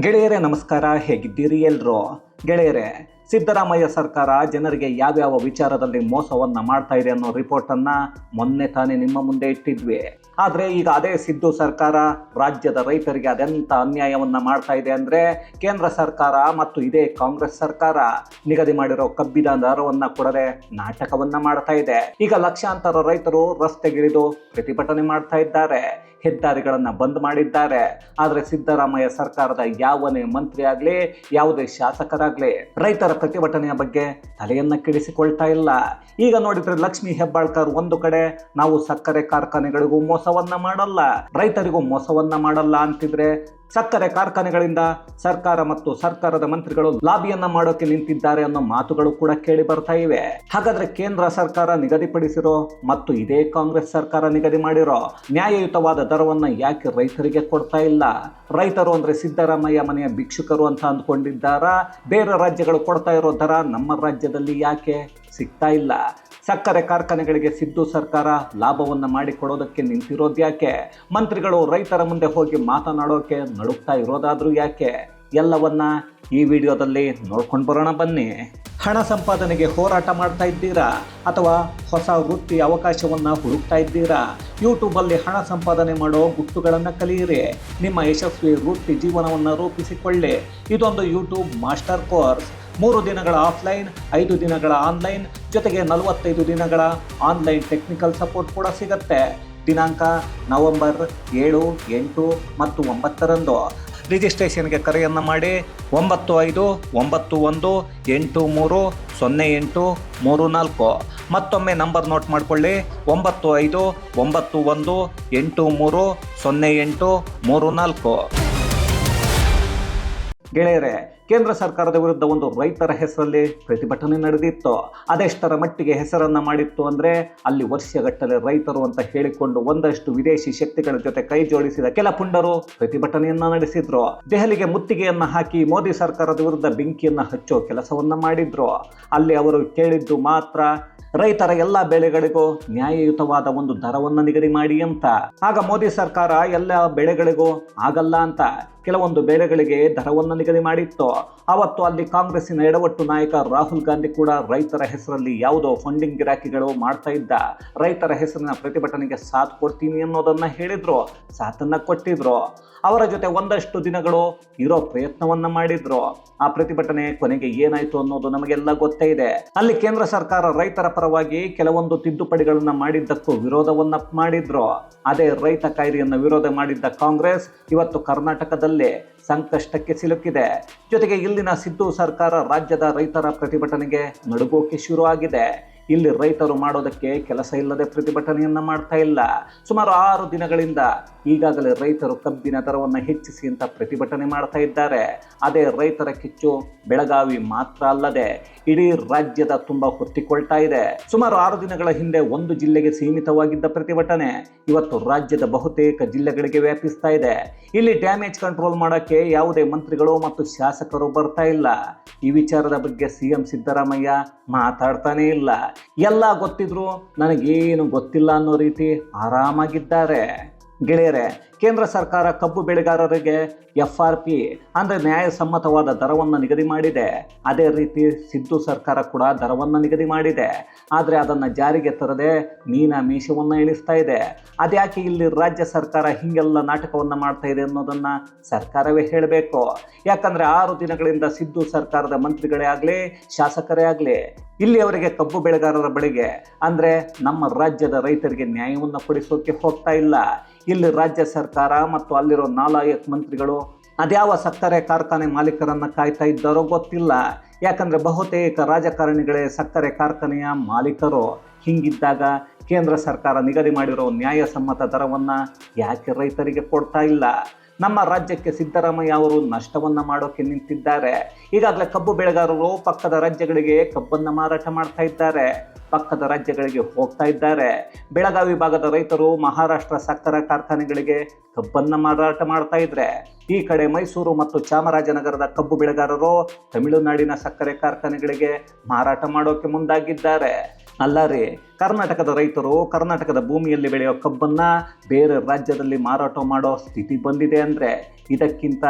ಗೆಳೆಯರೇ, ನಮಸ್ಕಾರ. ಹೇಗಿದ್ದೀರಿ ಎಲ್ರು? ಗೆಳೆಯರೇ, ಸಿದ್ದರಾಮಯ್ಯ ಸರ್ಕಾರ ಜನರಿಗೆ ಯಾವ್ಯಾವ ವಿಚಾರದಲ್ಲಿ ಮೋಸವನ್ನ ಮಾಡ್ತಾ ಇದೆ ಅನ್ನೋ ರಿಪೋರ್ಟ್ ಅನ್ನ ಮೊನ್ನೆ ತಾನೇ ನಿಮ್ಮ ಮುಂದೆ ಇಟ್ಟಿದ್ವಿ. ಆದರೆ ಈಗ ಅದೇ ಸಿದ್ದು ಸರ್ಕಾರ ರಾಜ್ಯದ ರೈತರಿಗೆ ಅದೆಂತ ಅನ್ಯಾಯವನ್ನ ಮಾಡ್ತಾ ಇದೆ ಅಂದ್ರೆ ಕೇಂದ್ರ ಸರ್ಕಾರ ಮತ್ತು ಇದೇ ಕಾಂಗ್ರೆಸ್ ಸರ್ಕಾರ ನಿಗದಿ ಮಾಡಿರೋ ಕಬ್ಬಿನ ದರವನ್ನ ಕೊಡದೆ ನಾಟಕವನ್ನ ಮಾಡ್ತಾ ಇದೆ. ಈಗ ಲಕ್ಷಾಂತರ ರೈತರು ರಸ್ತೆಗಿಳಿದು ಪ್ರತಿಭಟನೆ ಮಾಡ್ತಾ ಇದ್ದಾರೆ. ಹೆದ್ದಾರಿಗಳನ್ನ ಬಂದ್ ಮಾಡಿದ್ದಾರೆ. ಆದರೆ ಸಿದ್ದರಾಮಯ್ಯ ಸರ್ಕಾರದ ಯಾವನೇ ಮಂತ್ರಿ ಆಗಲಿ ಯಾವುದೇ ಶಾಸಕರಾಗಲಿ, ರೈತರ ಪ್ರತಿಭಟನೆಯ ಬಗ್ಗೆ ತಲೆಯನ್ನು ಕೆಡಿಸಿಕೊಳ್ತಾ ಇಲ್ಲ. ಈಗ ನೋಡಿದ್ರೆ ಲಕ್ಷ್ಮಿ ಹೆಬ್ಬಾಳ್ಕರ್ ಒಂದು ಕಡೆ, ನಾವು ಸಕ್ಕರೆ ಕಾರ್ಖಾನೆಗಳಿಗೂ ಮೋಸವನ್ನ ಮಾಡಲ್ಲ, ರೈತರಿಗೂ ಮೋಸವನ್ನ ಮಾಡಲ್ಲ ಅಂತಿದ್ರೆ ಸಕ್ಕರೆ ಕಾರ್ಖಾನೆಗಳಿಂದ ಸರ್ಕಾರ ಮತ್ತು ಸರ್ಕಾರದ ಮಂತ್ರಿಗಳು ಲಾಬಿಯನ್ನ ಮಾಡೋಕೆ ನಿಂತಿದ್ದಾರೆ ಅನ್ನೋ ಮಾತುಗಳು ಕೂಡ ಕೇಳಿ ಬರ್ತಾ ಇವೆ. ಹಾಗಾದ್ರೆ ಕೇಂದ್ರ ಸರ್ಕಾರ ನಿಗದಿಪಡಿಸಿರೋ ಮತ್ತು ಇದೇ ಕಾಂಗ್ರೆಸ್ ಸರ್ಕಾರ ನಿಗದಿ ಮಾಡಿರೋ ನ್ಯಾಯಯುತವಾದ ದರವನ್ನ ಯಾಕೆ ರೈತರಿಗೆ ಕೊಡ್ತಾ ಇಲ್ಲ? ರೈತರು ಅಂದ್ರೆ ಸಿದ್ದರಾಮಯ್ಯ ಮನೆಯ ಭಿಕ್ಷುಕರು ಅಂತ ಅಂದ್ಕೊಂಡಿದ್ದಾರಾ? ಬೇರೆ ರಾಜ್ಯಗಳು ಕೊಡ್ತಾ ಇರೋ ದರ ನಮ್ಮ ರಾಜ್ಯದಲ್ಲಿ ಯಾಕೆ ಸಿಗ್ತಾ ಇಲ್ಲ. ಸಕ್ಕರೆ ಕಾರ್ಖಾನೆಗಳಿಗೆ ಸಿದ್ದು ಸರ್ಕಾರ ಲಾಭವನ್ನು ಮಾಡಿಕೊಡೋದಕ್ಕೆ ನಿಂತಿರೋದು ಯಾಕೆ? ಮಂತ್ರಿಗಳು ರೈತರ ಮುಂದೆ ಹೋಗಿ ಮಾತನಾಡೋಕೆ ನಡುಕ್ತಾ ಇರೋದಾದರೂ ಯಾಕೆ? ಎಲ್ಲವನ್ನ ಈ ವಿಡಿಯೋದಲ್ಲಿ ನೋಡ್ಕೊಂಡು ಬರೋಣ ಬನ್ನಿ. ಹಣ ಸಂಪಾದನೆಗೆ ಹೋರಾಟ ಮಾಡ್ತಾ ಇದ್ದೀರಾ? ಅಥವಾ ಹೊಸ ವೃತ್ತಿ ಅವಕಾಶವನ್ನು ಹುಡುಕ್ತಾ ಇದ್ದೀರಾ? ಯೂಟ್ಯೂಬಲ್ಲಿ ಹಣ ಸಂಪಾದನೆ ಮಾಡೋ ಗುಟ್ಟುಗಳನ್ನು ಕಲಿಯಿರಿ. ನಿಮ್ಮ ಯಶಸ್ವಿ ವೃತ್ತಿ ಜೀವನವನ್ನು ರೂಪಿಸಿಕೊಳ್ಳಿ. ಇದೊಂದು ಯೂಟ್ಯೂಬ್ ಮಾಸ್ಟರ್ ಕೋರ್ಸ್. ಮೂರು ದಿನಗಳ ಆಫ್ಲೈನ್, ಐದು ದಿನಗಳ ಆನ್ಲೈನ್, ಜೊತೆಗೆ ನಲವತ್ತೈದು ದಿನಗಳ ಆನ್ಲೈನ್ ಟೆಕ್ನಿಕಲ್ ಸಪೋರ್ಟ್ ಕೂಡ ಸಿಗುತ್ತೆ. ದಿನಾಂಕ ನವೆಂಬರ್ ಏಳು, ಎಂಟು ಮತ್ತು ಒಂಬತ್ತರಂದು. ರಿಜಿಸ್ಟ್ರೇಷನ್ಗೆ ಕರೆಯನ್ನು ಮಾಡಿ ಒಂಬತ್ತು ಐದು, ಒಂಬತ್ತು ಒಂದು, ಎಂಟು ಮೂರು, ಸೊನ್ನೆ ಎಂಟು, ಮೂರು ನಾಲ್ಕು. ಮತ್ತೊಮ್ಮೆ ನಂಬರ್ ನೋಟ್ ಮಾಡಿಕೊಳ್ಳಿ. ಒಂಬತ್ತು ಐದು, ಒಂಬತ್ತು ಒಂದು, ಎಂಟು ಮೂರು, ಸೊನ್ನೆ ಎಂಟು, ಮೂರು ನಾಲ್ಕು. ಗೆಳೆಯರೆ ಕೇಂದ್ರ ಸರ್ಕಾರದ ವಿರುದ್ಧ ಒಂದು ರೈತರ ಹೆಸರಲ್ಲಿ ಪ್ರತಿಭಟನೆ ನಡೆದಿತ್ತು. ಅದೆಷ್ಟರ ಮಟ್ಟಿಗೆ ಹೆಸರನ್ನು ಮಾಡಿತ್ತು ಅಂದರೆ ಅಲ್ಲಿ ವರ್ಷಗಟ್ಟಲೆ ರೈತರು ಅಂತ ಹೇಳಿಕೊಂಡು ಒಂದಷ್ಟು ವಿದೇಶಿ ಶಕ್ತಿಗಳ ಜೊತೆ ಕೈ ಜೋಡಿಸಿದ ಕೆಲ ಪುಂಡರು ಪ್ರತಿಭಟನೆಯನ್ನ ನಡೆಸಿದ್ರು. ದೆಹಲಿಗೆ ಮುತ್ತಿಗೆಯನ್ನ ಹಾಕಿ ಮೋದಿ ಸರ್ಕಾರದ ವಿರುದ್ಧ ಬೆಂಕಿಯನ್ನ ಹಚ್ಚೋ ಕೆಲಸವನ್ನ ಮಾಡಿದ್ರು. ಅಲ್ಲಿ ಅವರು ಕೇಳಿದ್ದು ಮಾತ್ರ, ರೈತರ ಎಲ್ಲ ಬೆಳೆಗಳಿಗೂ ನ್ಯಾಯಯುತವಾದ ಒಂದು ದರವನ್ನು ನಿಗದಿ ಮಾಡಿ ಅಂತ. ಆಗ ಮೋದಿ ಸರ್ಕಾರ ಎಲ್ಲ ಬೆಳೆಗಳಿಗೂ ಆಗಲ್ಲ ಅಂತ. ಕೆಲವೊಂದು ಬೆಳೆಗಳಿಗೆ ದರವನ್ನು ನಿಗದಿ ಮಾಡಿತ್ತು. ಅವತ್ತು ಅಲ್ಲಿ ಕಾಂಗ್ರೆಸ್ಸಿನ ಎಡವಟ್ಟು ನಾಯಕ ರಾಹುಲ್ ಗಾಂಧಿ ಕೂಡ ರೈತರ ಹೆಸರಲ್ಲಿ ಯಾವುದೋ ಫಂಡಿಂಗ್ ಗಿರಾಕಿಗಳು ಮಾಡ್ತಾ ಇದ್ದ. ರೈತರ ಹೆಸರಿನ ಪ್ರತಿಭಟನೆಗೆ ಸಾಥ್ ಕೊಡ್ತೀನಿ ಅನ್ನೋದನ್ನ ಹೇಳಿದ್ರು. ಸಾಥನ್ನ ಕೊಟ್ಟಿದ್ರು. ಅವರ ಜೊತೆ ಒಂದಷ್ಟು ದಿನಗಳು ಇರೋ ಪ್ರಯತ್ನವನ್ನ ಮಾಡಿದ್ರು. ಆ ಪ್ರತಿಭಟನೆ ಕೊನೆಗೆ ಏನಾಯ್ತು ಅನ್ನೋದು ನಮಗೆಲ್ಲ ಗೊತ್ತೇ ಇದೆ. ಅಲ್ಲಿ ಕೇಂದ್ರ ಸರ್ಕಾರ ರೈತರ ಪರವಾಗಿ ಕೆಲವೊಂದು ತಿದ್ದುಪಡಿಗಳನ್ನ ಮಾಡಿದ್ದಕ್ಕೂ ವಿರೋಧವನ್ನ ಮಾಡಿದ್ರು. ಅದೇ ರೈತ ಕಾಯ್ದೆಯನ್ನು ವಿರೋಧ ಮಾಡಿದ್ದ ಕಾಂಗ್ರೆಸ್, ಇವತ್ತು ಕರ್ನಾಟಕದಲ್ಲಿ ಸಂಕಷ್ಟಕ್ಕೆ ಸಿಲುಕಿದೆ. ಜೊತೆಗೆ ಇಲ್ಲಿನ ಸಿದ್ದು ಸರ್ಕಾರ ರಾಜ್ಯದ ರೈತರ ಪ್ರತಿಭಟನೆಗೆ ನಡುಗೋಕೆ ಶುರು ಆಗಿದೆ ಇಲ್ಲಿ ರೈತರು ಮಾಡೋದಕ್ಕೆ ಕೆಲಸ ಇಲ್ಲದೆ ಪ್ರತಿಭಟನೆಯನ್ನ ಮಾಡ್ತಾ ಇಲ್ಲ. ಸುಮಾರು ಆರು ದಿನಗಳಿಂದ ಈಗಾಗಲೇ ರೈತರು ಕಬ್ಬಿನ ದರವನ್ನು ಹೆಚ್ಚಿಸಿ ಅಂತ ಪ್ರತಿಭಟನೆ ಮಾಡ್ತಾ ಇದ್ದಾರೆ. ಅದೇ ರೈತರ ಕಿಚ್ಚು ಬೆಳಗಾವಿ ಮಾತ್ರ ಅಲ್ಲದೆ ಇಡೀ ರಾಜ್ಯದ ತುಂಬ ಹೊತ್ತಿಕೊಳ್ತಾ ಇದೆ. ಸುಮಾರು ಆರು ದಿನಗಳ ಹಿಂದೆ ಒಂದು ಜಿಲ್ಲೆಗೆ ಸೀಮಿತವಾಗಿದ್ದ ಪ್ರತಿಭಟನೆ ಇವತ್ತು ರಾಜ್ಯದ ಬಹುತೇಕ ಜಿಲ್ಲೆಗಳಿಗೆ ವ್ಯಾಪಿಸ್ತಾ ಇದೆ. ಇಲ್ಲಿ ಡ್ಯಾಮೇಜ್ ಕಂಟ್ರೋಲ್ ಮಾಡೋಕ್ಕೆ ಯಾವುದೇ ಮಂತ್ರಿಗಳು ಮತ್ತು ಶಾಸಕರು ಬರ್ತಾ ಇಲ್ಲ. ಈ ವಿಚಾರದ ಬಗ್ಗೆ ಸಿ ಎಂ ಸಿದ್ದರಾಮಯ್ಯ ಮಾತಾಡ್ತಾನೇ ಇಲ್ಲ. ಎಲ್ಲ ಗೊತ್ತಿದ್ರು ನನಗೇನು ಗೊತ್ತಿಲ್ಲ ಅನ್ನೋ ರೀತಿ ಆರಾಮಾಗಿದ್ದಾರೆ. ಗೆಳೆಯರೆ, ಕೇಂದ್ರ ಸರ್ಕಾರ ಕಬ್ಬು ಬೆಳೆಗಾರರಿಗೆ ಎಫ್ ಆರ್ ಪಿ, ಅಂದರೆ ನ್ಯಾಯಸಮ್ಮತವಾದ ದರವನ್ನು ನಿಗದಿ ಮಾಡಿದೆ. ಅದೇ ರೀತಿ ಸಿದ್ದು ಸರ್ಕಾರ ಕೂಡ ದರವನ್ನು ನಿಗದಿ ಮಾಡಿದೆ. ಆದರೆ ಅದನ್ನು ಜಾರಿಗೆ ತರದೆ ಮೀನ ಮೀಸವನ್ನು ಇಳಿಸ್ತಾ ಇದೆ. ಅದ್ಯಾಕೆ ಇಲ್ಲಿ ರಾಜ್ಯ ಸರ್ಕಾರ ಹೀಗೆಲ್ಲ ನಾಟಕವನ್ನು ಮಾಡ್ತಾ ಇದೆ ಅನ್ನೋದನ್ನು ಸರ್ಕಾರವೇ ಹೇಳಬೇಕು. ಯಾಕಂದರೆ ಆರು ದಿನಗಳಿಂದ ಸಿದ್ದು ಸರ್ಕಾರದ ಮಂತ್ರಿಗಳೇ ಆಗಲಿ, ಶಾಸಕರೇ ಆಗಲಿ, ಇಲ್ಲಿ ಅವರಿಗೆ ಕಬ್ಬು ಬೆಳೆಗಾರರ ಬಳಿಗೆ, ಅಂದರೆ ನಮ್ಮ ರಾಜ್ಯದ ರೈತರಿಗೆ ನ್ಯಾಯವನ್ನು ಕೊಡಿಸೋಕೆ ಹೋಗ್ತಾ ಇಲ್ಲ. ಇಲ್ಲಿ ರಾಜ್ಯ ಸರ್ಕಾರ ಮತ್ತು ಅಲ್ಲಿರೋ ನಾಲಾಯಕ್ ಮಂತ್ರಿಗಳು ಅದ್ಯಾವ ಸಕ್ಕರೆ ಕಾರ್ಖಾನೆ ಮಾಲೀಕರನ್ನ ಕಾಯ್ತಾ ಇದ್ದಾರೋ ಗೊತ್ತಿಲ್ಲ. ಯಾಕಂದ್ರೆ ಬಹುತೇಕ ರಾಜಕಾರಣಿಗಳೇ ಸಕ್ಕರೆ ಕಾರ್ಖಾನೆಯ ಮಾಲೀಕರು. ಹಿಂಗಿದ್ದಾಗ ಕೇಂದ್ರ ಸರ್ಕಾರ ನಿಗದಿ ಮಾಡಿರೋ ನ್ಯಾಯಸಮ್ಮತ ದರವನ್ನು ಯಾಕೆ ರೈತರಿಗೆ ಕೊಡ್ತಾ ಇಲ್ಲ? ನಮ್ಮ ರಾಜ್ಯಕ್ಕೆ ಸಿದ್ದರಾಮಯ್ಯ ಅವರು ನಷ್ಟವನ್ನ ಮಾಡೋಕೆ ನಿಂತಿದ್ದಾರೆ. ಈಗಾಗಲೇ ಕಬ್ಬು ಬೆಳೆಗಾರರು ಪಕ್ಕದ ರಾಜ್ಯಗಳಿಗೆ ಕಬ್ಬನ್ನು ಮಾರಾಟ ಮಾಡ್ತಾ ಇದ್ದಾರೆ. ಪಕ್ಕದ ರಾಜ್ಯಗಳಿಗೆ ಹೋಗ್ತಾ ಇದ್ದಾರೆ. ಬೆಳಗಾವಿ ಭಾಗದ ರೈತರು ಮಹಾರಾಷ್ಟ್ರ ಸಕ್ಕರೆ ಕಾರ್ಖಾನೆಗಳಿಗೆ ಕಬ್ಬನ್ನು ಮಾರಾಟ ಮಾಡ್ತಾ ಇದ್ರೆ, ಈ ಕಡೆ ಮೈಸೂರು ಮತ್ತು ಚಾಮರಾಜನಗರದ ಕಬ್ಬು ಬೆಳೆಗಾರರು ತಮಿಳುನಾಡಿನ ಸಕ್ಕರೆ ಕಾರ್ಖಾನೆಗಳಿಗೆ ಮಾರಾಟ ಮಾಡೋಕೆ ಮುಂದಾಗಿದ್ದಾರೆ. ಅಲ್ಲ ಕರ್ನಾಟಕದ ರೈತರು ಕರ್ನಾಟಕದ ಭೂಮಿಯಲ್ಲಿ ಬೆಳೆಯೋ ಕಬ್ಬನ್ನು ಬೇರೆ ರಾಜ್ಯದಲ್ಲಿ ಮಾರಾಟ ಮಾಡೋ ಸ್ಥಿತಿ ಬಂದಿದೆ ಅಂದರೆ ಇದಕ್ಕಿಂತ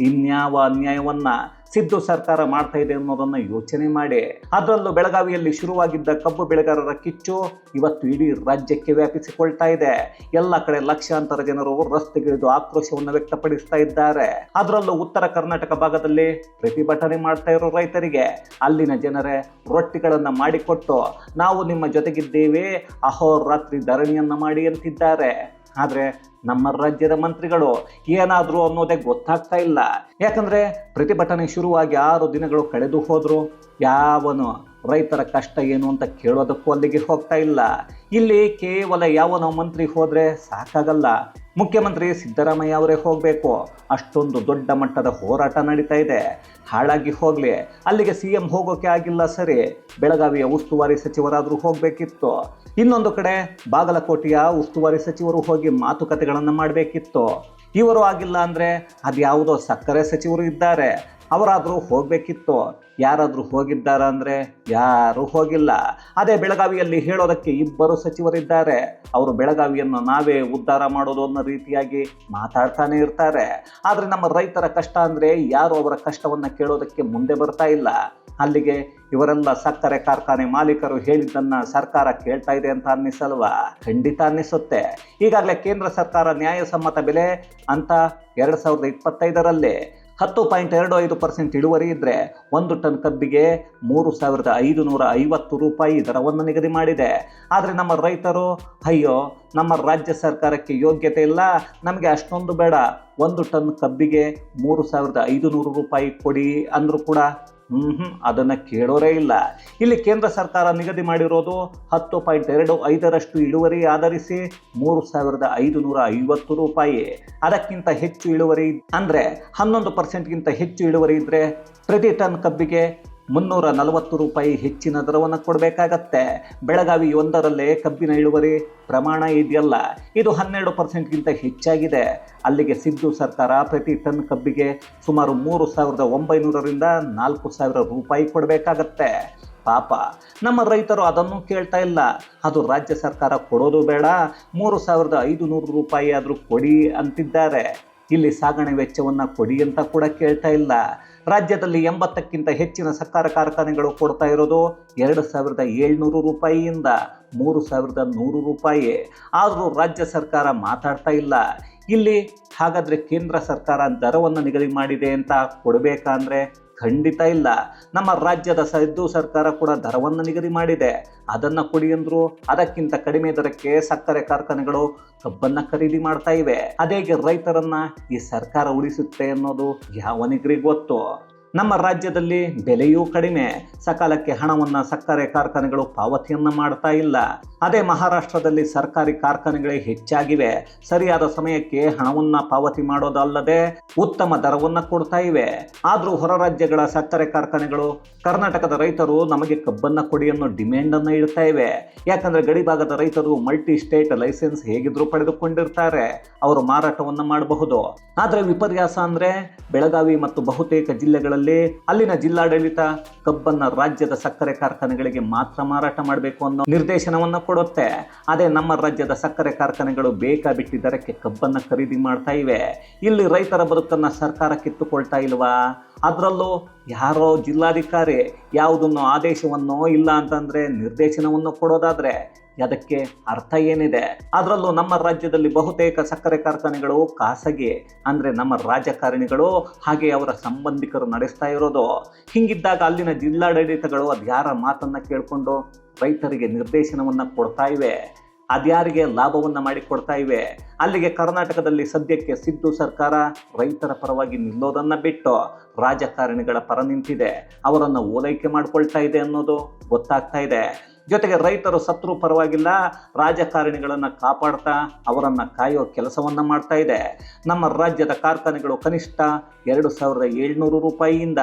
ಇನ್ಯಾವ ಅನ್ಯಾಯವನ್ನ ಸಿದ್ದು ಸರ್ಕಾರ ಮಾಡ್ತಾ ಇದೆ ಅನ್ನೋದನ್ನ ಯೋಚನೆ ಮಾಡಿ. ಅದರಲ್ಲೂ ಬೆಳಗಾವಿಯಲ್ಲಿ ಶುರುವಾಗಿದ್ದ ಕಬ್ಬು ಬೆಳೆಗಾರರ ಕಿಚ್ಚು ಇವತ್ತು ಇಡೀ ರಾಜ್ಯಕ್ಕೆ ವ್ಯಾಪಿಸಿಕೊಳ್ತಾ ಇದೆ. ಎಲ್ಲ ಕಡೆ ಲಕ್ಷಾಂತರ ಜನರು ರಸ್ತೆಗಿಳಿದು ಆಕ್ರೋಶವನ್ನು ವ್ಯಕ್ತಪಡಿಸ್ತಾ ಇದ್ದಾರೆ. ಅದರಲ್ಲೂ ಉತ್ತರ ಕರ್ನಾಟಕ ಭಾಗದಲ್ಲಿ ಪ್ರತಿಭಟನೆ ಮಾಡ್ತಾ ಇರೋ ರೈತರಿಗೆ ಅಲ್ಲಿನ ಜನರೇ ರೊಟ್ಟಿಗಳನ್ನು ಮಾಡಿಕೊಟ್ಟು ನಾವು ನಿಮ್ಮ ಜೊತೆಗಿದ್ದೇವೆ, ಅಹೋರಾತ್ರಿ ಧರಣಿಯನ್ನು ಮಾಡಿ ಅಂತಿದ್ದಾರೆ. ಆದರೆ ನಮ್ಮ ರಾಜ್ಯದ ಮಂತ್ರಿಗಳು ಏನಾದರೂ ಅನ್ನೋದೇ ಗೊತ್ತಾಗ್ತಾ ಇಲ್ಲ. ಯಾಕಂದರೆ ಪ್ರತಿಭಟನೆ ಶುರುವಾಗಿ ಆರು ದಿನಗಳು ಕಳೆದು ಹೋದರೂ. ಯಾವನು ರೈತರ ಕಷ್ಟ ಏನು ಅಂತ ಕೇಳೋದಕ್ಕೂ ಅಲ್ಲಿಗೆ ಹೋಗ್ತಾ ಇಲ್ಲ. ಇಲ್ಲಿ ಕೇವಲ ಯಾವನೋ ಮಂತ್ರಿ ಹೋದರೆ ಸಾಕಾಗಲ್ಲ. ಮುಖ್ಯಮಂತ್ರಿ ಸಿದ್ದರಾಮಯ್ಯ ಅವರೇ ಹೋಗಬೇಕು. ಅಷ್ಟೊಂದು ದೊಡ್ಡ ಮಟ್ಟದ ಹೋರಾಟ ನಡೀತಾ ಇದೆ. ಹಾಳಾಗಿ ಹೋಗಲಿ, ಅಲ್ಲಿಗೆ ಸಿ ಎಂ ಹೋಗೋಕೆ ಆಗಿಲ್ಲ ಸರಿ, ಬೆಳಗಾವಿಯ ಉಸ್ತುವಾರಿ ಸಚಿವರಾದರೂ ಹೋಗಬೇಕಿತ್ತು. ಇನ್ನೊಂದು ಕಡೆ ಬಾಗಲಕೋಟೆಯ ಉಸ್ತುವಾರಿ ಸಚಿವರು ಹೋಗಿ ಮಾತುಕತೆಗಳನ್ನು ಮಾಡಬೇಕಿತ್ತು. ಇವರು ಆಗಿಲ್ಲ ಅಂದರೆ ಅದ್ಯಾವುದೋ ಸಕ್ಕರೆ ಸಚಿವರು ಇದ್ದಾರೆ. ಅವರಾದರೂ ಹೋಗಬೇಕಿತ್ತು. ಯಾರಾದರೂ ಹೋಗಿದ್ದಾರೆ ಅಂದರೆ? ಯಾರೂ ಹೋಗಿಲ್ಲ. ಅದೇ ಬೆಳಗಾವಿಯಲ್ಲಿ ಹೇಳೋದಕ್ಕೆ ಇಬ್ಬರು ಸಚಿವರಿದ್ದಾರೆ. ಅವರು ಬೆಳಗಾವಿಯನ್ನು ನಾವೇ ಉದ್ಧಾರ ಮಾಡೋದು ಅನ್ನೋ ರೀತಿಯಾಗಿ ಮಾತಾಡ್ತಾನೆ ಇರ್ತಾರೆ. ಆದರೆ ನಮ್ಮ ರೈತರ ಕಷ್ಟ ಅಂದರೆ ಯಾರು ಅವರ ಕಷ್ಟವನ್ನು ಕೇಳೋದಕ್ಕೆ ಮುಂದೆ ಬರ್ತಾ ಇಲ್ಲ. ಅಲ್ಲಿಗೆ ಇವರೆಲ್ಲ ಸಕ್ಕರೆ ಕಾರ್ಖಾನೆ ಮಾಲೀಕರು ಹೇಳಿದ್ದನ್ನು ಸರ್ಕಾರ ಕೇಳ್ತಾ ಇದೆ ಅಂತ ಅನ್ನಿಸಲ್ವಾ? ಖಂಡಿತ ಅನ್ನಿಸುತ್ತೆ. ಈಗಾಗಲೇ ಕೇಂದ್ರ ಸರ್ಕಾರ ನ್ಯಾಯಸಮ್ಮತ ಬೆಲೆ ಅಂತ ಎರಡು ಸಾವಿರದ ಇಪ್ಪತ್ತೈದರಲ್ಲಿ ಹತ್ತು ಪಾಯಿಂಟ್ ಎರಡು ಐದು ಪರ್ಸೆಂಟ್ ಇಳುವರಿ ಇದ್ದರೆ ಒಂದು ಟನ್ ಕಬ್ಬಿಗೆ ಮೂರು ಸಾವಿರದ ಐದು ನೂರ ಐವತ್ತು ರೂಪಾಯಿ ದರವನ್ನು ನಿಗದಿ ಮಾಡಿದೆ. ಆದರೆ ನಮ್ಮ ರೈತರು, ಅಯ್ಯೋ, ನಮ್ಮ ರಾಜ್ಯ ಸರ್ಕಾರಕ್ಕೆ ಯೋಗ್ಯತೆ ಇಲ್ಲ. ನಮಗೆ ಅಷ್ಟೊಂದು ಬೇಡ. ಒಂದು ಟನ್ ಕಬ್ಬಿಗೆ ಮೂರು ಸಾವಿರದ ಐದು ನೂರು ರೂಪಾಯಿ ಕೊಡಿ ಅಂದರೂ ಕೂಡ ಹ್ಞೂ ಅದನ್ನು ಕೇಳೋರೇ ಇಲ್ಲ. ಇಲ್ಲಿ ಕೇಂದ್ರ ಸರ್ಕಾರ ನಿಗದಿ ಮಾಡಿರೋದು ಹತ್ತು ಪಾಯಿಂಟ್ ಎರಡು ಐದರಷ್ಟು ಇಳುವರಿ ಆಧರಿಸಿ ಮೂರು ಸಾವಿರದ ಐದು ನೂರ ಐವತ್ತು ರೂಪಾಯಿ. ಅದಕ್ಕಿಂತ ಹೆಚ್ಚು ಇಳುವರಿ ಅಂದರೆ ಹನ್ನೊಂದು ಪರ್ಸೆಂಟ್ಗಿಂತ ಹೆಚ್ಚು ಇಳುವರಿ ಇದ್ದರೆ ಪ್ರತಿ ಟನ್ ಕಬ್ಬಿಗೆ ಮುನ್ನೂರ ನಲವತ್ತು ರೂಪಾಯಿ ಹೆಚ್ಚಿನ ದರವನ್ನು ಕೊಡಬೇಕಾಗತ್ತೆ. ಬೆಳಗಾವಿ ಒಂದರಲ್ಲೇ ಕಬ್ಬಿನ ಇಳುವರಿ ಪ್ರಮಾಣ ಇದೆಯಲ್ಲ, ಇದು ಹನ್ನೆರಡು ಪರ್ಸೆಂಟ್ಗಿಂತ ಹೆಚ್ಚಾಗಿದೆ. ಅಲ್ಲಿಗೆ ಸಿದ್ದು ಸರ್ಕಾರ ಪ್ರತಿ ಟನ್ ಕಬ್ಬಿಗೆ ಸುಮಾರು ಮೂರು ಸಾವಿರದ ಒಂಬೈನೂರರಿಂದ ನಾಲ್ಕು ಸಾವಿರ ರೂಪಾಯಿ ಕೊಡಬೇಕಾಗತ್ತೆ. ಪಾಪ, ನಮ್ಮ ರೈತರು ಅದನ್ನು ಕೇಳ್ತಾ ಇಲ್ಲ. ಅದು ರಾಜ್ಯ ಸರ್ಕಾರ ಕೊಡೋದು ಬೇಡ, ಮೂರು ಸಾವಿರದ ಐದು ನೂರು ರೂಪಾಯಿ ಆದರೂ ಕೊಡಿ ಅಂತಿದ್ದಾರೆ. ಇಲ್ಲಿ ಸಾಗಣೆ ವೆಚ್ಚವನ್ನು ಕೊಡಿ ಅಂತ ಕೂಡ ಕೇಳ್ತಾ ಇಲ್ಲ. ರಾಜ್ಯದಲ್ಲಿ ಎಂಬತ್ತಕ್ಕಿಂತ ಹೆಚ್ಚಿನ ಸಕ್ಕರೆ ಕಾರ್ಖಾನೆಗಳು ಕೊಡ್ತಾ ಇರೋದು ಎರಡು ಸಾವಿರದ ಏಳ್ನೂರು ರೂಪಾಯಿಯಿಂದ ಮೂರು ಸಾವಿರದ ನೂರು ರೂಪಾಯಿ. ಆದರೂ ರಾಜ್ಯ ಸರ್ಕಾರ ಮಾತಾಡ್ತಾ ಇಲ್ಲ. ಇಲ್ಲಿ ಹಾಗಾದರೆ ಕೇಂದ್ರ ಸರ್ಕಾರ ದರವನ್ನು ನಿಗದಿ ಮಾಡಿದೆ ಅಂತ ಕೊಡಬೇಕಾ ಅಂದರೆ? ಖಂಡಿತ ಇಲ್ಲ. ನಮ್ಮ ರಾಜ್ಯದ ಸದ್ದು ಸರ್ಕಾರ ಕೂಡ ದರವನ್ನು ನಿಗದಿ ಮಾಡಿದೆ. ಅದನ್ನು ಕೊಡಿ ಅಂದ್ರು ಅದಕ್ಕಿಂತ ಕಡಿಮೆ ದರಕ್ಕೆ ಸಕ್ಕರೆ ಕಾರ್ಖಾನೆಗಳು ಕಬ್ಬನ್ನ ಖರೀದಿ ಮಾಡ್ತಾ ಇವೆ. ಅದೇಗೆ ರೈತರನ್ನ ಈ ಸರ್ಕಾರ ಉಳಿಸುತ್ತೆ ಅನ್ನೋದು ಯಾವನಿಗ್ರಿಗೆ ಗೊತ್ತು? ನಮ್ಮ ರಾಜ್ಯದಲ್ಲಿ ಬೆಲೆಯೂ ಕಡಿಮೆ. ಸಕಾಲಕ್ಕೆ ಹಣವನ್ನು ಸಕ್ಕರೆ ಕಾರ್ಖಾನೆಗಳು ಪಾವತಿಯನ್ನ ಮಾಡ್ತಾ ಇಲ್ಲ. ಅದೇ ಮಹಾರಾಷ್ಟ್ರದಲ್ಲಿ ಸರ್ಕಾರಿ ಕಾರ್ಖಾನೆಗಳೇ ಹೆಚ್ಚಾಗಿವೆ. ಸರಿಯಾದ ಸಮಯಕ್ಕೆ ಹಣವನ್ನ ಪಾವತಿ ಮಾಡೋದಲ್ಲದೆ ಉತ್ತಮ ದರವನ್ನ ಕೊಡ್ತಾ ಇವೆ. ಆದರೂ ಹೊರ ರಾಜ್ಯಗಳ ಸಕ್ಕರೆ ಕಾರ್ಖಾನೆಗಳು ಕರ್ನಾಟಕದ ರೈತರು ನಮಗೆ ಕಬ್ಬನ್ನ ಕೊಡಿ ಅನ್ನೋ ಡಿಮ್ಯಾಂಡ್ ಅನ್ನ ಇಡ್ತಾ ಇವೆ. ಯಾಕಂದ್ರೆ ಗಡಿ ಭಾಗದ ರೈತರು ಮಲ್ಟಿ ಸ್ಟೇಟ್ ಲೈಸೆನ್ಸ್ ಹೇಗಿದ್ರು ಪಡೆದುಕೊಂಡಿರ್ತಾರೆ. ಅವರು ಮಾರಾಟವನ್ನ ಮಾಡಬಹುದು. ಆದ್ರೆ ವಿಪರ್ಯಾಸ ಅಂದ್ರೆ ಬೆಳಗಾವಿ ಮತ್ತು ಬಹುತೇಕ ಜಿಲ್ಲೆಗಳಲ್ಲಿ ಅಲ್ಲಿನ ಜಿಲ್ಲಾಡಳಿತ ಕಬ್ಬನ್ನ ರಾಜ್ಯದ ಸಕ್ಕರೆ ಕಾರ್ಖಾನೆಗಳಿಗೆ ಮಾತ್ರ ಮಾರಾಟ ಮಾಡಬೇಕು ಅನ್ನೋ ನಿರ್ದೇಶನವನ್ನ ಕೊಡುತ್ತೆ. ಅದೇ ನಮ್ಮ ರಾಜ್ಯದ ಸಕ್ಕರೆ ಕಾರ್ಖಾನೆಗಳು ಬೇಕಾ ಬಿಟ್ಟಿದ್ದರಕ್ಕೆ ಕಬ್ಬನ್ನ ಖರೀದಿ ಮಾಡ್ತಾ ಇವೆ. ಇಲ್ಲಿ ರೈತರ ಬದುಕನ್ನ ಸರ್ಕಾರ ಕಿತ್ತುಕೊಳ್ತಾ ಇಲ್ವಾ? ಅದರಲ್ಲೂ ಯಾರೋ ಜಿಲ್ಲಾಧಿಕಾರಿ ಯಾವುದನ್ನು ಆದೇಶವನ್ನು ಇಲ್ಲ ಅಂತಂದ್ರೆ ನಿರ್ದೇಶನವನ್ನು ಕೊಡೋದಾದ್ರೆ ಅದಕ್ಕೆ ಅರ್ಥ ಏನಿದೆ? ಅದರಲ್ಲೂ ನಮ್ಮ ರಾಜ್ಯದಲ್ಲಿ ಬಹುತೇಕ ಸಕ್ಕರೆ ಕಾರ್ಖಾನೆಗಳು ಖಾಸಗಿ, ಅಂದರೆ ನಮ್ಮ ರಾಜಕಾರಣಿಗಳು ಹಾಗೆ ಅವರ ಸಂಬಂಧಿಕರು ನಡೆಸ್ತಾ ಇರೋದು. ಹಿಂಗಿದ್ದಾಗ ಅಲ್ಲಿನ ಜಿಲ್ಲಾಡಳಿತಗಳು ಅದ್ಯಾರ ಮಾತನ್ನ ಕೇಳಿಕೊಂಡು ರೈತರಿಗೆ ನಿರ್ದೇಶನವನ್ನು ಕೊಡ್ತಾ ಇವೆ? ಅದ್ಯಾರಿಗೆ ಲಾಭವನ್ನು ಮಾಡಿಕೊಡ್ತಾ ಇವೆ? ಅಲ್ಲಿಗೆ ಕರ್ನಾಟಕದಲ್ಲಿ ಸದ್ಯಕ್ಕೆ ಸಿದ್ದು ಸರ್ಕಾರ ರೈತರ ಪರವಾಗಿ ನಿಲ್ಲೋದನ್ನ ಬಿಟ್ಟು ರಾಜಕಾರಣಿಗಳ ಪರ ನಿಂತಿದೆ. ಅವರನ್ನು ಓಲೈಕೆ ಮಾಡಿಕೊಳ್ತಾ ಇದೆ ಅನ್ನೋದು ಗೊತ್ತಾಗ್ತಾ ಇದೆ. ಜೊತೆಗೆ ರೈತರು ಸತ್ರು ಪರವಾಗಿಲ್ಲ, ರಾಜಕಾರಣಿಗಳನ್ನು ಕಾಪಾಡ್ತಾ ಅವರನ್ನು ಕಾಯೋ ಕೆಲಸವನ್ನು ಮಾಡ್ತಾ ಇದೆ. ನಮ್ಮ ರಾಜ್ಯದ ಕಾರ್ಖಾನೆಗಳು ಕನಿಷ್ಠ ಎರಡು ಸಾವಿರದ ಏಳ್ನೂರು ರೂಪಾಯಿಯಿಂದ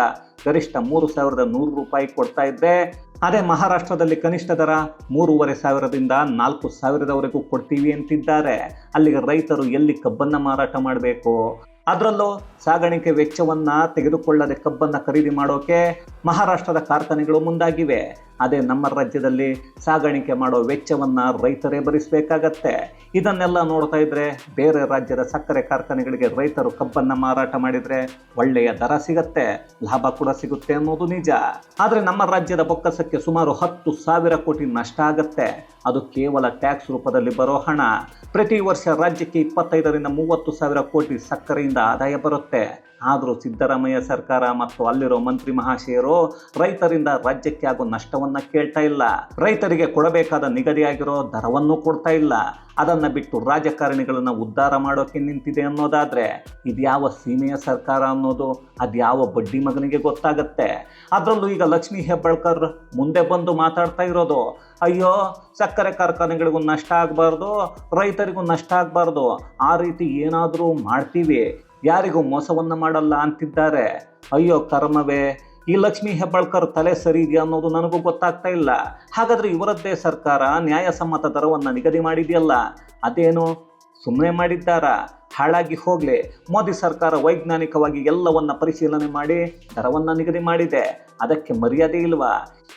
ಗರಿಷ್ಠ ಮೂರು ಸಾವಿರದ ನೂರು ರೂಪಾಯಿ ಕೊಡ್ತಾ ಇದ್ದೆ ಅದೇ ಮಹಾರಾಷ್ಟ್ರದಲ್ಲಿ ಕನಿಷ್ಠ ದರ ಮೂರುವರೆ ಸಾವಿರದಿಂದ ನಾಲ್ಕು ಸಾವಿರದವರೆಗೂ ಕೊಡ್ತೀವಿ ಅಂತಿದ್ದಾರೆ. ಅಲ್ಲಿಗೆ ರೈತರು ಎಲ್ಲಿ ಕಬ್ಬನ್ನು ಮಾರಾಟ ಮಾಡಬೇಕು? ಅದರಲ್ಲೂ ಸಾಗಾಣಿಕೆ ವೆಚ್ಚವನ್ನು ತೆಗೆದುಕೊಳ್ಳದೆ ಕಬ್ಬನ್ನು ಖರೀದಿ ಮಾಡೋಕೆ ಮಹಾರಾಷ್ಟ್ರದ ಕಾರ್ಖಾನೆಗಳು ಮುಂದಾಗಿವೆ. ಅದೇ ನಮ್ಮ ರಾಜ್ಯದಲ್ಲಿ ಸಾಗಾಣಿಕೆ ಮಾಡೋ ವೆಚ್ಚವನ್ನು ರೈತರೇ ಭರಿಸಬೇಕಾಗತ್ತೆ. ಇದನ್ನೆಲ್ಲ ನೋಡ್ತಾ ಇದ್ರೆ ಬೇರೆ ರಾಜ್ಯದ ಸಕ್ಕರೆ ಕಾರ್ಖಾನೆಗಳಿಗೆ ರೈತರು ಕಬ್ಬನ್ನು ಮಾರಾಟ ಮಾಡಿದರೆ ಒಳ್ಳೆಯ ದರ ಸಿಗತ್ತೆ, ಲಾಭ ಕೂಡ ಸಿಗುತ್ತೆ ಅನ್ನೋದು ನಿಜ. ಆದರೆ ನಮ್ಮ ರಾಜ್ಯದ ಬೊಕ್ಕಸಕ್ಕೆ ಸುಮಾರು ಹತ್ತು ಸಾವಿರ ಕೋಟಿ ನಷ್ಟ ಆಗತ್ತೆ. ಅದು ಕೇವಲ ಟ್ಯಾಕ್ಸ್ ರೂಪದಲ್ಲಿ ಬರೋ ಹಣ. ಪ್ರತಿ ವರ್ಷ ರಾಜ್ಯಕ್ಕೆ ಇಪ್ಪತ್ತೈದರಿಂದ ಮೂವತ್ತು ಸಾವಿರ ಕೋಟಿ ಸಕ್ಕರೆಯಿಂದ ಆದಾಯ ಬರುತ್ತೆ. ಆದರೂ ಸಿದ್ದರಾಮಯ್ಯ ಸರ್ಕಾರ ಮತ್ತು ಅಲ್ಲಿರೋ ಮಂತ್ರಿ ಮಹಾಶಯರು ರೈತರಿಂದ ರಾಜ್ಯಕ್ಕೆ ಆಗೋ ನಷ್ಟವನ್ನ ಕೇಳ್ತಾ ಇಲ್ಲ. ರೈತರಿಗೆ ಕೊಡಬೇಕಾದ ನಿಗದಿಯಾಗಿರೋ ದರವನ್ನು ಕೊಡ್ತಾ ಇಲ್ಲ. ಅದನ್ನ ಬಿಟ್ಟು ರಾಜಕಾರಣಿಗಳನ್ನ ಉದ್ಧಾರ ಮಾಡೋಕೆ ನಿಂತಿದೆ ಅನ್ನೋದಾದ್ರೆ ಇದ್ಯಾವ ಸೀಮೆಯ ಸರ್ಕಾರ ಅನ್ನೋದು, ಅದ್ಯಾವ ಬಡ್ಡಿ ಮಗನಿಗೆ ಗೊತ್ತಾಗತ್ತೆ. ಅದರಲ್ಲೂ ಈಗ ಲಕ್ಷ್ಮೀ ಹೆಬ್ಬಾಳ್ಕರ್ ಮುಂದೆ ಬಂದು ಮಾತಾಡ್ತಾ ಇರೋದು. ಅಯ್ಯೋ, ಸಕ್ಕರೆ ಕಾರ್ಖಾನೆಗಳಿಗೂ ನಷ್ಟ ಆಗಬಾರ್ದು, ರೈತರಿಗೂ ನಷ್ಟ ಆಗಬಾರ್ದು. ಆ ರೀತಿ ಏನಾದರೂ ಮಾಡ್ತೀವಿ. ಯಾರಿಗೂ ಮೋಸವನ್ನು ಮಾಡಲ್ಲ ಅಂತಿದ್ದಾರೆ. ಅಯ್ಯೋ, ಕರ್ಮವೇ ಈ ಲಕ್ಷ್ಮೀ ಹೆಬ್ಬಾಳ್ಕರ್ ತಲೆ ಸರಿ ಇದೆಯಾ ಅನ್ನೋದು ನನಗೂ ಗೊತ್ತಾಗ್ತಾ ಇಲ್ಲ. ಹಾಗಾದ್ರೆ ಇವರದ್ದೇ ಸರ್ಕಾರ ನ್ಯಾಯಸಮ್ಮತ ದರವನ್ನು ನಿಗದಿ ಮಾಡಿದೆಯಲ್ಲ? ಅದೇನು? ಸುಮ್ಮನೆ ಮಾಡಿದ್ದಾರಾ? ಹಾಳಾಗಿ ಹೋಗ್ಲಿ. ಮೋದಿ ಸರ್ಕಾರ ವೈಜ್ಞಾನಿಕವಾಗಿ ಎಲ್ಲವನ್ನ ಪರಿಶೀಲನೆ ಮಾಡಿ ದರವನ್ನು ನಿಗದಿ ಮಾಡಿದೆ. ಅದಕ್ಕೆ ಮರ್ಯಾದೆ ಇಲ್ವಾ?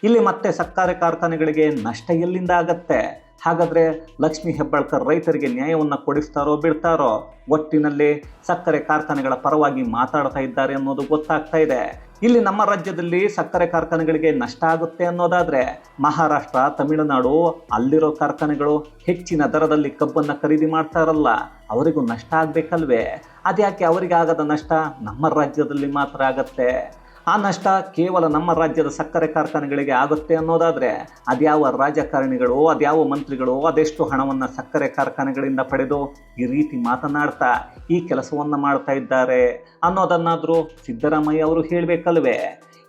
ಇಲ್ಲಿ ಮತ್ತೆ ಸಕ್ಕರೆ ಕಾರ್ಖಾನೆಗಳಿಗೆ ನಷ್ಟ ಎಲ್ಲಿಂದ ಆಗತ್ತೆ? ಹಾಗಾದ್ರೆ ಲಕ್ಷ್ಮೀ ಹೆಬ್ಬಾಳ್ಕರ್ ರೈತರಿಗೆ ನ್ಯಾಯವನ್ನು ಕೊಡಿಸ್ತಾರೋ ಬಿಡ್ತಾರೋ ಒಟ್ಟಿನಲ್ಲಿ ಸಕ್ಕರೆ ಕಾರ್ಖಾನೆಗಳ ಪರವಾಗಿ ಮಾತಾಡ್ತಾ ಇದ್ದಾರೆ ಅನ್ನೋದು ಗೊತ್ತಾಗ್ತಾ ಇದೆ. ಇಲ್ಲಿ ನಮ್ಮ ರಾಜ್ಯದಲ್ಲಿ ಸಕ್ಕರೆ ಕಾರ್ಖಾನೆಗಳಿಗೆ ನಷ್ಟ ಆಗುತ್ತೆ ಅನ್ನೋದಾದ್ರೆ ಮಹಾರಾಷ್ಟ್ರ, ತಮಿಳುನಾಡು ಅಲ್ಲಿರೋ ಕಾರ್ಖಾನೆಗಳು ಹೆಚ್ಚಿನ ದರದಲ್ಲಿ ಕಬ್ಬನ್ನು ಖರೀದಿ ಮಾಡ್ತಾರಲ್ಲ ಅವರಿಗೂ ನಷ್ಟ ಆಗಬೇಕಲ್ವೇ? ಅದ್ಯಾಕೆ ಅವರಿಗೆ ಆಗದ ನಷ್ಟ? ನಮ್ಮ ರಾಜ್ಯದಲ್ಲಿ ಮಾತ್ರ ಆಗತ್ತೆ. ಆ ನಷ್ಟ ಕೇವಲ ನಮ್ಮ ರಾಜ್ಯದ ಸಕ್ಕರೆ ಕಾರ್ಖಾನೆಗಳಿಗೆ ಆಗುತ್ತೆ ಅನ್ನೋದಾದರೆ ಅದ್ಯಾವ ರಾಜಕಾರಣಿಗಳು, ಅದ್ಯಾವ ಮಂತ್ರಿಗಳು ಅದೆಷ್ಟು ಹಣವನ್ನು ಸಕ್ಕರೆ ಕಾರ್ಖಾನೆಗಳಿಂದ ಪಡೆದು ಈ ರೀತಿ ಮಾತನಾಡ್ತಾ ಈ ಕೆಲಸವನ್ನು ಮಾಡ್ತಾ ಇದ್ದಾರೆ ಅನ್ನೋದನ್ನಾದರೂ ಸಿದ್ದರಾಮಯ್ಯ ಅವರು ಹೇಳಬೇಕಲ್ವೇ?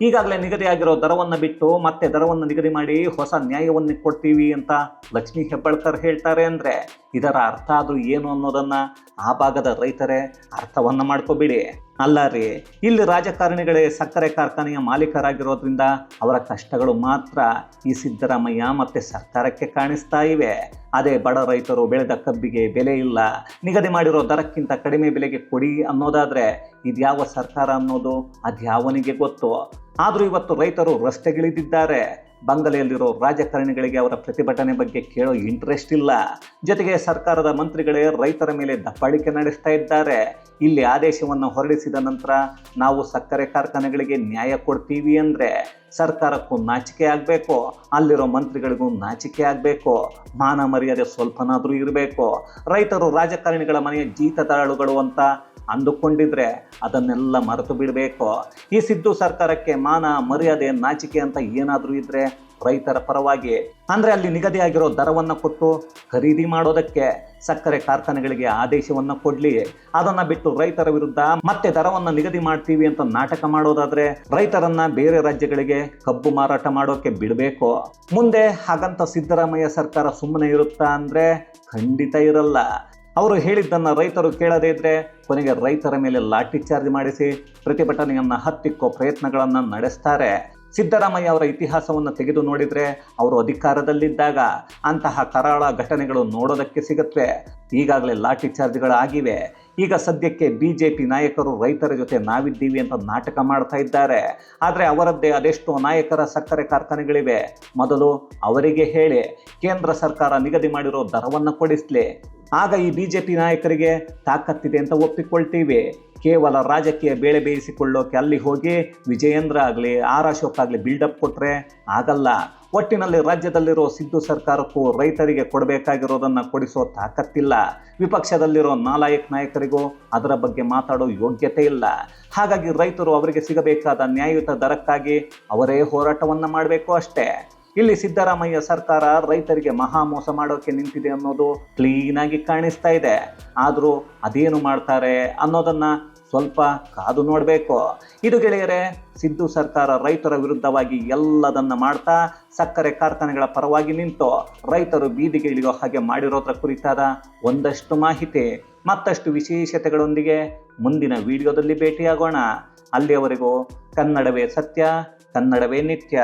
ಈಗಾಗಲೇ ನಿಗದಿಯಾಗಿರೋ ದರವನ್ನು ಬಿಟ್ಟು ಮತ್ತೆ ದರವನ್ನು ನಿಗದಿ ಮಾಡಿ ಹೊಸ ನ್ಯಾಯವನ್ನು ಕೊಡ್ತೀವಿ ಅಂತ ಲಕ್ಷ್ಮೀ ಹೆಬ್ಬಾಳ್ಕರ್ ಹೇಳ್ತಾರೆ ಅಂದರೆ ಇದರ ಅರ್ಥ ಅದು ಏನು ಅನ್ನೋದನ್ನು ಆ ಭಾಗದ ರೈತರೇ ಅರ್ಥವನ್ನು ಮಾಡ್ಕೋಬಿಡಿ. ಅಲ್ಲ ರೀ, ಇಲ್ಲಿ ರಾಜಕಾರಣಿಗಳೇ ಸಕ್ಕರೆ ಕಾರ್ಖಾನೆಯ ಮಾಲೀಕರಾಗಿರೋದ್ರಿಂದ ಅವರ ಕಷ್ಟಗಳು ಮಾತ್ರ ಈ ಸಿದ್ದರಾಮಯ್ಯ ಮತ್ತು ಸರ್ಕಾರಕ್ಕೆ ಕಾಣಿಸ್ತಾ ಇವೆ. ಅದೇ ಬಡ ರೈತರು ಬೆಳೆದ ಕಬ್ಬಿಗೆ ಬೆಲೆ ಇಲ್ಲ. ನಿಗದಿ ಮಾಡಿರೋ ದರಕ್ಕಿಂತ ಕಡಿಮೆ ಬೆಲೆಗೆ ಕೊಡಿ ಅನ್ನೋದಾದರೆ ಇದ್ಯಾವ ಸರ್ಕಾರ ಅನ್ನೋದು? ಅದ್ಯಾವನಿಗೆ ಗೊತ್ತು? ಆದರೂ ಇವತ್ತು ರೈತರು ರಸ್ತೆಗಿಳಿದಿದ್ದಾರೆ. ಬಂಗಲೆಯಲ್ಲಿರೋ ರಾಜಕಾರಣಿಗಳಿಗೆ ಅವರ ಪ್ರತಿಭಟನೆ ಬಗ್ಗೆ ಕೇಳೋ ಇಂಟ್ರೆಸ್ಟ್ ಇಲ್ಲ. ಜೊತೆಗೆ ಸರ್ಕಾರದ ಮಂತ್ರಿಗಳೇ ರೈತರ ಮೇಲೆ ದಬ್ಬಾಳಿಕೆ ನಡೆಸ್ತಾ ಇದ್ದಾರೆ. ಇಲ್ಲಿ ಆದೇಶವನ್ನು ಹೊರಡಿಸಿದ ನಂತರ ನಾವು ಸಕ್ಕರೆ ಕಾರ್ಖಾನೆಗಳಿಗೆ ನ್ಯಾಯ ಕೊಡ್ತೀವಿ ಅಂದರೆ ಸರ್ಕಾರಕ್ಕೂ ನಾಚಿಕೆ ಆಗಬೇಕು, ಅಲ್ಲಿರೋ ಮಂತ್ರಿಗಳಿಗೂ ನಾಚಿಕೆ ಆಗಬೇಕು, ಮಾನ ಮರ್ಯಾದೆ ಸ್ವಲ್ಪನಾದರೂ ಇರಬೇಕು. ರೈತರು ರಾಜಕಾರಣಿಗಳ ಮನೆಯ ಜೀತದಾಳುಗಳು ಅಂತ ಅಂದುಕೊಂಡಿದ್ರೆ ಅದನ್ನೆಲ್ಲ ಮರೆತು ಬಿಡಬೇಕು. ಈ ಸಿದ್ದು ಸರ್ಕಾರಕ್ಕೆ ಮಾನ, ಮರ್ಯಾದೆ, ನಾಚಿಕೆ ಅಂತ ಏನಾದರೂ ಇದ್ರೆ ರೈತರ ಪರವಾಗಿ, ಅಂದರೆ ಅಲ್ಲಿ ನಿಗದಿಯಾಗಿರೋ ದರವನ್ನು ಕೊಟ್ಟು ಖರೀದಿ ಮಾಡೋದಕ್ಕೆ ಸಕ್ಕರೆ ಕಾರ್ಖಾನೆಗಳಿಗೆ ಆದೇಶವನ್ನು ಕೊಡಲಿ. ಅದನ್ನು ಬಿಟ್ಟು ರೈತರ ವಿರುದ್ಧ ಮತ್ತೆ ದರವನ್ನು ನಿಗದಿ ಮಾಡ್ತೀವಿ ಅಂತ ನಾಟಕ ಮಾಡೋದಾದರೆ ರೈತರನ್ನು ಬೇರೆ ರಾಜ್ಯಗಳಿಗೆ ಕಬ್ಬು ಮಾರಾಟ ಮಾಡೋಕ್ಕೆ ಬಿಡಬೇಕು. ಮುಂದೆ ಹಾಗಂತ ಸಿದ್ದರಾಮಯ್ಯ ಸರ್ಕಾರ ಸುಮ್ಮನೆ ಇರುತ್ತಾ ಅಂದರೆ ಖಂಡಿತ ಇರಲ್ಲ. ಅವರು ಹೇಳಿದ್ದನ್ನು ರೈತರು ಕೇಳದೇ ಇದ್ದರೆ ಕೊನೆಗೆ ರೈತರ ಮೇಲೆ ಲಾಠಿ ಚಾರ್ಜ್ ಮಾಡಿಸಿ ಪ್ರತಿಭಟನೆಯನ್ನು ಹತ್ತಿಕ್ಕೋ ಪ್ರಯತ್ನಗಳನ್ನು ನಡೆಸ್ತಾರೆ. ಸಿದ್ದರಾಮಯ್ಯ ಅವರ ಇತಿಹಾಸವನ್ನು ತೆಗೆದು ನೋಡಿದರೆ ಅವರು ಅಧಿಕಾರದಲ್ಲಿದ್ದಾಗ ಅಂತಹ ಕರಾಳ ಘಟನೆಗಳು ನೋಡೋದಕ್ಕೆ ಸಿಗುತ್ತವೆ ಈಗಾಗಲೇ ಲಾಠಿ ಚಾರ್ಜ್ಗಳಾಗಿವೆ. ಈಗ ಸದ್ಯಕ್ಕೆ ಬಿ ಜೆ ಪಿ ನಾಯಕರು ರೈತರ ಜೊತೆ ನಾವಿದ್ದೀವಿ ಅಂತ ನಾಟಕ ಮಾಡ್ತಾ ಇದ್ದಾರೆ. ಆದರೆ ಅವರದ್ದೇ ಅದೆಷ್ಟೋ ನಾಯಕರ ಸಕ್ಕರೆ ಕಾರ್ಖಾನೆಗಳಿವೆ. ಮೊದಲು ಅವರಿಗೆ ಹೇಳಿ, ಕೇಂದ್ರ ಸರ್ಕಾರ ನಿಗದಿ ಮಾಡಿರೋ ದರವನ್ನು ಕೊಡಿಸ್ಲಿ. ಆಗ ಈ ಬಿ ಜೆ ಪಿ ನಾಯಕರಿಗೆ ತಾಕತ್ತಿದೆ ಅಂತ ಒಪ್ಪಿಕೊಳ್ತೀವಿ. ಕೇವಲ ರಾಜಕೀಯ ಬೇಳೆ ಬೇಯಿಸಿಕೊಳ್ಳೋಕೆ ಅಲ್ಲಿ ಹೋಗಿ ವಿಜಯೇಂದ್ರ ಆಗಲಿ, ಆರ್ ಅಶೋಕ್ ಆಗಲಿ ಬಿಲ್ಡಪ್ ಕೊಟ್ಟರೆ ಆಗಲ್ಲ. ಒಟ್ಟಿನಲ್ಲಿ ರಾಜ್ಯದಲ್ಲಿರೋ ಸಿದ್ದು ಸರ್ಕಾರಕ್ಕೂ ರೈತರಿಗೆ ಕೊಡಬೇಕಾಗಿರೋದನ್ನು ಕೊಡಿಸೋ ತಾಕತ್ತಿಲ್ಲ. ವಿಪಕ್ಷದಲ್ಲಿರೋ ನಾಲಾಯಕ್ ನಾಯಕರಿಗೂ ಅದರ ಬಗ್ಗೆ ಮಾತಾಡೋ ಯೋಗ್ಯತೆ ಇಲ್ಲ. ಹಾಗಾಗಿ ರೈತರು ಅವರಿಗೆ ಸಿಗಬೇಕಾದ ನ್ಯಾಯಯುತ ದರಕ್ಕಾಗಿ ಅವರೇ ಹೋರಾಟವನ್ನು ಮಾಡಬೇಕು ಅಷ್ಟೇ. ಇಲ್ಲಿ ಸಿದ್ದರಾಮಯ್ಯ ಸರ್ಕಾರ ರೈತರಿಗೆ ಮಹಾ ಮೋಸ ಮಾಡೋಕೆ ನಿಂತಿದೆ ಅನ್ನೋದು ಕ್ಲೀನಾಗಿ ಕಾಣಿಸ್ತಾ ಇದೆ. ಆದರೂ ಅದೇನು ಮಾಡ್ತಾರೆ ಅನ್ನೋದನ್ನ ಸ್ವಲ್ಪ ಕಾದು ನೋಡಬೇಕು. ಇದು ಗೆಳೆಯರೆ, ಸಿದ್ದು ಸರ್ಕಾರ ರೈತರ ವಿರುದ್ಧವಾಗಿ ಎಲ್ಲದನ್ನ ಮಾಡ್ತಾ ಸಕ್ಕರೆ ಕಾರ್ಖಾನೆಗಳ ಪರವಾಗಿ ನಿಂತು ರೈತರು ಬೀದಿಗೆ ಇಳಿಯೋ ಹಾಗೆ ಮಾಡಿರೋದ್ರ ಕುರಿತಾದ ಒಂದಷ್ಟು ಮಾಹಿತಿ. ಮತ್ತಷ್ಟು ವಿಶೇಷತೆಗಳೊಂದಿಗೆ ಮುಂದಿನ ವಿಡಿಯೋದಲ್ಲಿ ಭೇಟಿಯಾಗೋಣ. ಅಲ್ಲಿಯವರೆಗೂ ಕನ್ನಡವೇ ಸತ್ಯ, ಕನ್ನಡವೇ ನಿತ್ಯ.